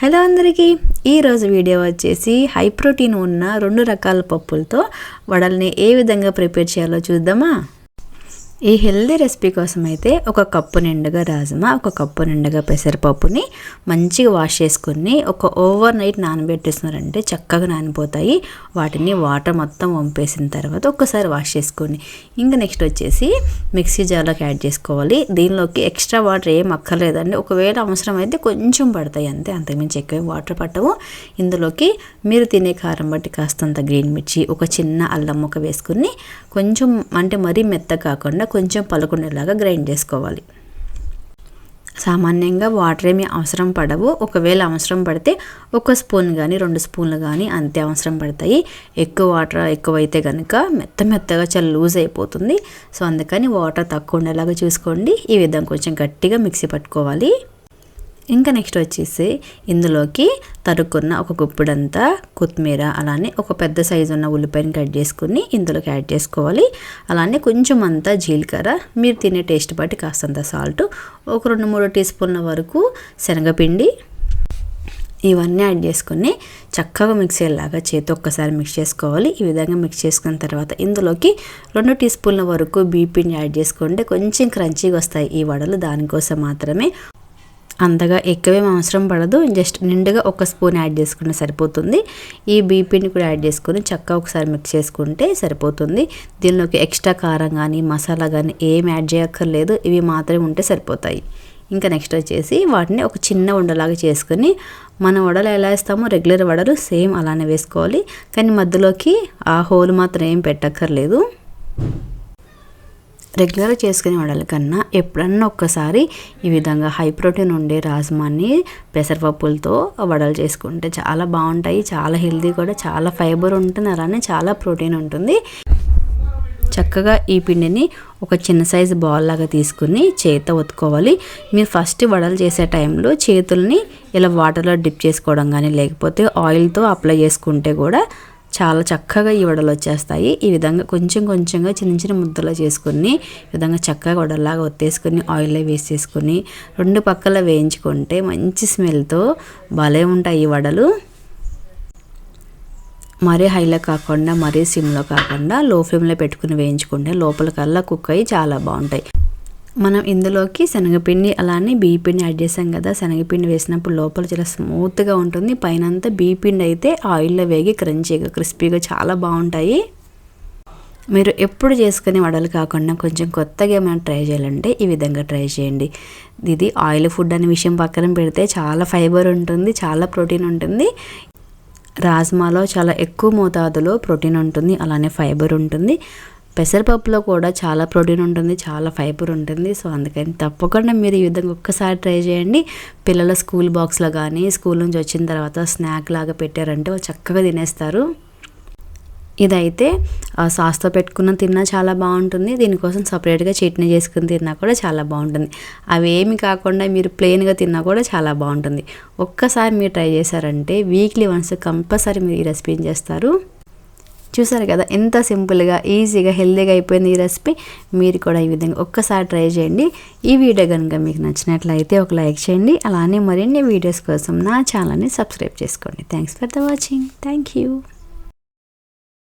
Hello అందరికీ. ఈరోజు video వచ్చేసి హై ప్రోటీన్ ఉన్న రెండు రకాల పప్పులతో వడల్ని ఏ విధంగా ప్రిపేర్ చేయాలో చూద్దామా? ఈ హెల్దీ రెసిపీ కోసం అయితే ఒక కప్పు నిండుగా రాజ్మా ఒక కప్పు నిండుగా పెసరపప్పుని మంచిగా వాష్ చేసుకుని ఒక ఓవర్ నైట్ నానబెట్టేస్తున్నారంటే చక్కగా నానిపోతాయి. వాటిని వాటర్ మొత్తం వంపేసిన తర్వాత ఒక్కసారి వాష్ చేసుకొని ఇంకా నెక్స్ట్ వచ్చేసి మిక్సీ జార్లోకి యాడ్ చేసుకోవాలి. దీనిలోకి ఎక్స్ట్రా వాటర్ ఏం అక్కర్లేదండి. ఒకవేళ అవసరం అయితే కొంచెం పడతాయి అంతే. అంతకుమించి ఎక్కువ వాటర్ పట్టవు. ఇందులోకి మీరు తినే కారం బట్టి కాస్తంత గ్రీన్ మిర్చి ఒక చిన్న అల్లం ముక్క వేసుకుని కొంచెం అంటే మరీ మెత్త కాకుండా కొంచెం పలుకునేలాగా గ్రైండ్ చేసుకోవాలి. సామాన్యంగా వాటర్ ఏమి అవసరం పడవు. ఒకవేళ అవసరం పడితే ఒక స్పూన్ కానీ రెండు స్పూన్లు కానీ అంతే అవసరం పడతాయి. ఎక్కువ వాటర్ ఎక్కువైతే కనుక మెత్త మెత్తగా చాలా లూజ్ అయిపోతుంది. సో అందుకని వాటర్ తక్కువ ఉండేలాగా చూసుకోండి. ఈ విధంగా కొంచెం గట్టిగా మిక్సీ పట్టుకోవాలి. ఇంకా నెక్స్ట్ వచ్చేసి ఇందులోకి తరుక్కున్న ఒక గుప్పుడంతా కొత్తిమీర అలానే ఒక పెద్ద సైజు ఉన్న ఉల్లిపాయని కట్ చేసుకుని ఇందులోకి యాడ్ చేసుకోవాలి. అలానే కొంచెం అంతా జీలకర్ర మీరు తినే టేస్ట్ బట్టి కాస్తంత సాల్ట్ ఒక రెండు మూడు టీ స్పూన్ల వరకు శనగపిండి. ఇవన్నీ యాడ్ చేసుకుని చక్కగా మిక్స్ అయ్యేలాగా చేతి ఒక్కసారి మిక్స్ చేసుకోవాలి. ఈ విధంగా మిక్స్ చేసుకున్న తర్వాత ఇందులోకి రెండు టీ స్పూన్ల వరకు బీపీని యాడ్ చేసుకుంటే కొంచెం క్రంచీగా వస్తాయి ఈ వడలు. దానికోసం మాత్రమే అంతగా ఎక్కువేం అవసరం పడదు. జస్ట్ నిండుగా ఒక స్పూన్ యాడ్ చేసుకుంటే సరిపోతుంది. ఈ బీపీని కూడా యాడ్ చేసుకొని చక్కగా ఒకసారి మిక్స్ చేసుకుంటే సరిపోతుంది. దీనిలోకి ఎక్స్ట్రా కారం కానీ మసాలా కానీ ఏం యాడ్ చేయక్కర్లేదు. ఇవి మాత్రమే ఉంటే సరిపోతాయి. ఇంకా నెక్స్ట్ వచ్చేసి వాటిని ఒక చిన్న ఉండలాగా చేసుకొని మన వడలు ఎలా వేస్తామో రెగ్యులర్ వడలు సేమ్ అలానే వేసుకోవాలి. కానీ మధ్యలోకి ఆ హోల్ మాత్రం ఏం పెట్టక్కర్లేదు. రెగ్యులర్గా చేసుకునే వడల కన్నా ఎప్పుడన్నా ఒక్కసారి ఈ విధంగా హై ప్రోటీన్ ఉండే రాజ్మాని పెసరపప్పులతో వడలు చేసుకుంటే చాలా బాగుంటాయి చాలా హెల్తీ కూడా చాలా ఫైబర్ ఉంటుంది అలానే చాలా ప్రోటీన్ ఉంటుంది. చక్కగా ఈ పిండిని ఒక చిన్న సైజు బాల్ లాగా తీసుకుని చేత ఒత్తుకోవాలి. మీరు ఫస్ట్ వడలు చేసే టైంలో చేతుల్ని ఇలా వాటర్లో డిప్ చేసుకోవడం కానీ లేకపోతే ఆయిల్తో అప్లై చేసుకుంటే కూడా చాలా చక్కగా ఈ వడలు వచ్చేస్తాయి. ఈ విధంగా కొంచెం కొంచెంగా చిన్న చిన్న ముద్దలు చేసుకుని ఈ విధంగా చక్కగా వడలాగా ఒత్తేసుకుని ఆయిల్లో వేసేసుకొని రెండు పక్కల వేయించుకుంటే మంచి స్మెల్తో భలే ఉంటాయి ఈ వడలు. మరీ హైలో కాకుండా మరీ సిమ్లో కాకుండా లో ఫ్లేమ్లో పెట్టుకుని వేయించుకుంటే లోపల కల్లా కుక్ అయ్యి చాలా బాగుంటాయి. మనం ఇందులోకి శనగపిండి అలానే బీపిండి యాడ్ చేసాం కదా. శనగపిండి వేసినప్పుడు లోపల చాలా స్మూత్గా ఉంటుంది. పైన అంతా బీపిండి అయితే ఆయిల్లో వేగి క్రంచీగా క్రిస్పీగా చాలా బాగుంటాయి. మీరు ఎప్పుడు చేసుకునే వడలు కాకుండా కొంచెం కొత్తగా ఏమైనా ట్రై చేయాలంటే ఈ విధంగా ట్రై చేయండి. ఇది ఆయిల్ ఫుడ్ అనే విషయం పక్కన పెడితే చాలా ఫైబర్ ఉంటుంది చాలా ప్రోటీన్ ఉంటుంది. రాజ్మాలో చాలా ఎక్కువ మోతాదులో ప్రోటీన్ ఉంటుంది అలానే ఫైబర్ ఉంటుంది. పెసరపప్పులో కూడా చాలా ప్రోటీన్ ఉంటుంది చాలా ఫైబర్ ఉంటుంది. సో అందుకని తప్పకుండా మీరు ఈ విధంగా ఒక్కసారి ట్రై చేయండి. పిల్లల స్కూల్ బాక్స్లో కానీ స్కూల్ నుంచి వచ్చిన తర్వాత స్నాక్ లాగా పెట్టారంటే వాళ్ళు చక్కగా తినేస్తారు. ఇదైతే సాస్తో పెట్టుకున్న తిన్నా చాలా బాగుంటుంది. దీనికోసం సపరేట్గా చట్నీ చేసుకుని తిన్నా కూడా చాలా బాగుంటుంది. అవి ఏమి కాకుండా మీరు ప్లెయిన్గా తిన్నా కూడా చాలా బాగుంటుంది. ఒక్కసారి మీరు ట్రై చేశారంటే వీక్లీ వన్స్ కంపల్సరీ మీరు ఈ రెసిపీని చేస్తారు. చూసారు కదా ఎంత సింపుల్గా ఈజీగా హెల్దీగా అయిపోయింది ఈ రెసిపీ. మీరు కూడా ఈ విధంగా ఒక్కసారి ట్రై చేయండి. ఈ వీడియో కనుక మీకు నచ్చినట్లయితే ఒక లైక్ చేయండి. అలానే మరిన్ని వీడియోస్ కోసం నా ఛానల్ని సబ్స్క్రైబ్ చేసుకోండి. Thanks for the watching thank you